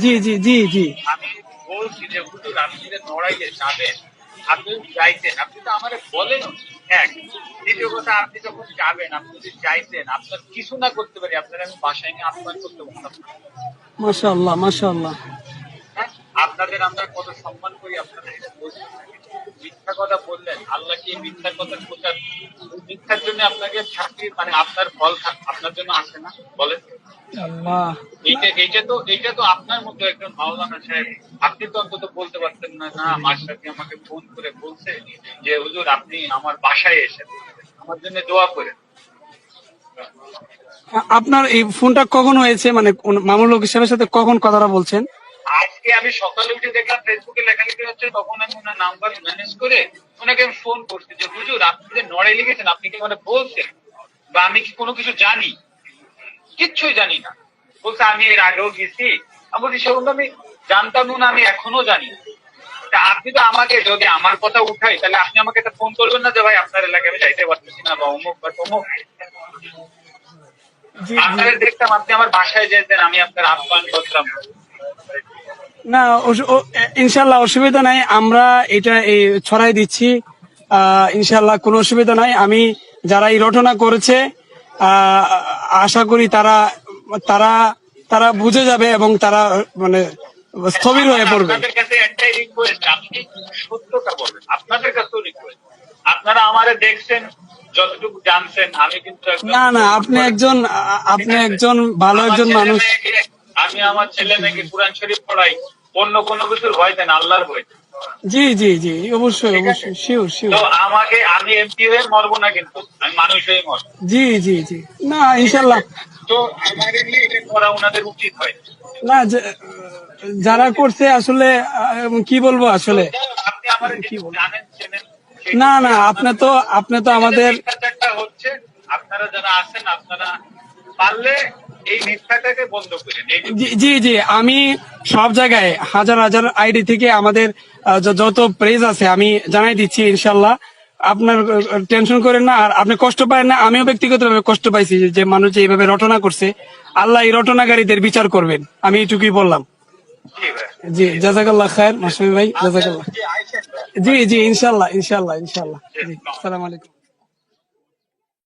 জি জি জি জি আমি বলছি যে হুজুর আপনি যে নড়াইয়ে যাবেন আপনি যাইতেন আপনি তো আমার বলেন এক দ্বিতীয় কথা আপনি যখন যাবেন আপনি যদি যাইতেন আপনার কিছু না করতে পারি আপনার আমি বাসায় নিয়ে আহ্বান করতে পারতাম। মাশাআল্লাহ মাশাআল্লাহ হ্যাঁ? আপনাদের আমরা কত সম্মান করি আপনাদের মিথ্যা কথা বললেন আল্লাহ কি মিথ্যা কথা প্রচার জন্য আপনাকে মানে আপনার ফল আপনার জন্য আসে না? বলেন। এইটা এইটা তো এইটা তো আপনার মতো একজন মাওলানা সাহেব। আপনি তো অন্তত বলতে পারতেন না না মাস্টারকে আমাকে ফোন করে বলছে যে হুজুর আপনি আমার বাসায় এসেন আমার জন্য দোয়া করেন। আপনার এই ফোনটা কখন হয়েছে? মানে মামুল হক সাহেবের সাথে কখন কথাটা বলছেন? আজকে আমি সকালে উঠে দেখলাম ফেসবুকে লেখালেখি হচ্ছে তখন আমি ওনার নাম্বার ম্যানেজ করে ওনাকে আমি ফোন করছি যে হুজুর আপনি যে নড়ে লিখেছেন আপনি কি মানে বলছেন? বা আমি কি কোনো কিছু জানি? কিচ্ছুই জানি না। বলছে আমি এর আগেও গেছি। আমি বলছি আমি জানতাম না আমি এখনও জানি তা আপনি তো আমাকে যদি আমার কথা উঠাই তাহলে আপনি আমাকে একটা ফোন করবেন না যে ভাই আপনার এলাকায় আমি যাইতে পারতেছি না বা অমুক বা তমুক? আপনারা দেখতাম আপনি আমার বাসায় যেতেন আমি আপনার আহ্বান করতাম। না ইনশাল্লাহ অসুবিধা নাই। আমরা এটা এই ছড়াই দিচ্ছি। আহ, ইনশাল্লাহ কোনো অসুবিধা নাই। আমি যারা এই রটনা করেছে আহ, আশা করি তারা তারা তারা বুঝে যাবে এবং তারা মানে স্থবির হয়ে পড়বে। আপনাদের কাছে আপনারা আমারে দেখছেন যতটুকু জানছেন আমি কিন্তু না না আপনি একজন আপনি একজন ভালো একজন মানুষ। আমি আমার ছেলে মেয়েকে কোরআন শরীফ পড়াই অন্য কোনো কিছুর ভয় দেন আল্লাহর ভয়। জি জি জি অবশ্যই অবশ্যই শিওর শিওর তো আমাকে আমি এমপি হয়ে মরবো না কিন্তু আমি মানুষ হয়ে মরবো। জি জি জি। না ইনশাল্লাহ তো আমার এমনি এটা করা ওনাদের উচিত হয়। না যে- যারা করছে আসলে কি বলব আসলে? না না আপনি তো আপনি তো আমাদের হচ্ছে আপনারা যারা আছেন আপনারা পারলে জি- জি আমি সব জায়গায় হাজার হাজার আইডি থেকে আমাদের যত প্রেজ আছে আমি জানাই দিচ্ছি ইনশাল্লাহ। আপনার টেনশন করেন না আর আপনি কষ্ট পায় না আমিও ব্যক্তিগতভাবে কষ্ট পাইছি যে- মানুষ এইভাবে রটনা করছে আল্লাহ এই রটনাকারীদের বিচার করবেন। আমি এইটুকুই বললাম। জি জাজাকাল্লাহ খায়ের মাসুমি ভাই জাজাকাল্লাহ। জি জি ইনশাল্লাহ ইনশাল্লাহ ইনশাল্লাহ। জি আসসালামু আলাইকুম।